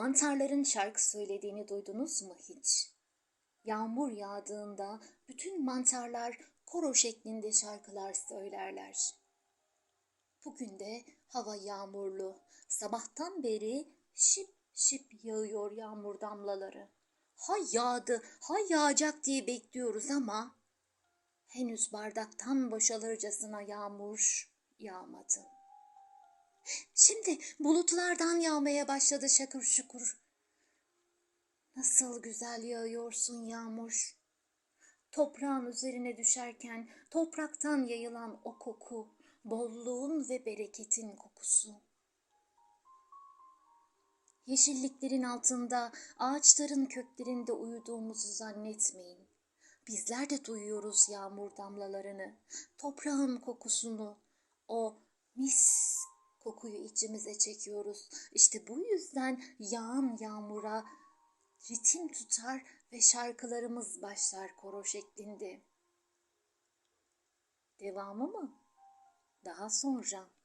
Mantarların şarkı söylediğini duydunuz mu hiç? Yağmur yağdığında bütün mantarlar koro şeklinde şarkılar söylerler. Bugün de hava yağmurlu. Sabahtan beri şip şip yağıyor yağmur damlaları. Ha yağdı, ha yağacak diye bekliyoruz ama henüz bardaktan boşalırcasına yağmur yağmadı. Şimdi bulutlardan yağmaya başladı şakır şukur. Nasıl güzel yağıyorsun yağmur. Toprağın üzerine düşerken topraktan yayılan o koku, bolluğun ve bereketin kokusu. Yeşilliklerin altında, ağaçların köklerinde uyuduğumuzu zannetmeyin. Bizler de duyuyoruz yağmur damlalarını, toprağın kokusunu, o mis kokuyu içimize çekiyoruz. İşte bu yüzden yağan yağmura ritim tutar ve şarkılarımız başlar koro şeklinde. Devamı mı? Daha sonra.